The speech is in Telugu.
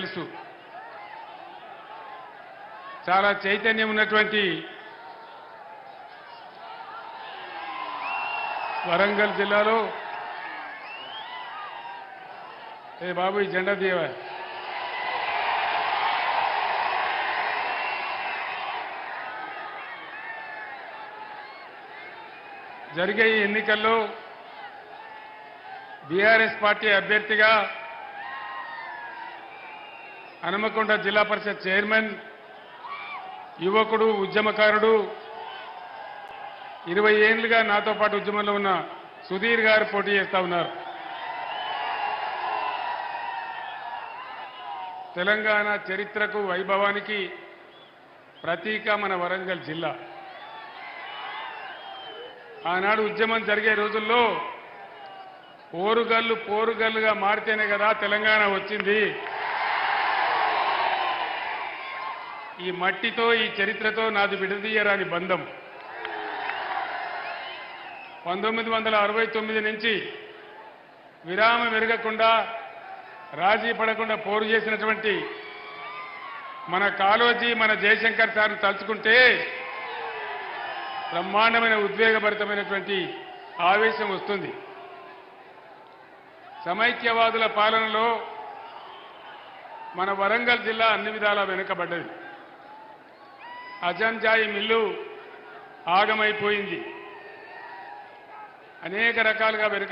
తెలుసు. చాలా చైతన్యం ఉన్నటువంటి వరంగల్ జిల్లాలో. ఏ బాబు ఈ జెండా తీయవా? జరిగే ఈ ఎన్నికల్లో బీఆర్ఎస్ పార్టీ అభ్యర్థిగా హనుమకొండ జిల్లా పరిషత్ చైర్మన్ యువకుడు ఉద్యమకారుడు ఇరవై ఏళ్ళుగా నాతో పాటు ఉద్యమంలో ఉన్న సుధీర్ గారు పోటీ చేస్తా ఉన్నారు. తెలంగాణ చరిత్రకు వైభవానికి ప్రతీక మన వరంగల్ జిల్లా. ఆనాడు ఉద్యమం జరిగే రోజుల్లో పోరుగల్లు పోరుగల్లుగా మారితేనే కదా తెలంగాణ వచ్చింది. ఈ మట్టితో ఈ చరిత్రతో నాది విడదీయరాని బంధం. పంతొమ్మిది వందల అరవై తొమ్మిది నుంచి విరామం విరగకుండా రాజీ పడకుండా పోరు చేసినటువంటి మన కాలోజీ మన జయశంకర్ సార్ను తలుచుకుంటే బ్రహ్మాండమైన ఉద్వేగభరితమైనటువంటి ఆవేశం వస్తుంది. సమైక్యవాదుల పాలనలో మన వరంగల్ జిల్లా అన్ని విధాలా వెనుకబడ్డది. అజంజాయి మిల్లు ఆగమైపోయింది. అనేక రకాలుగా వెనుక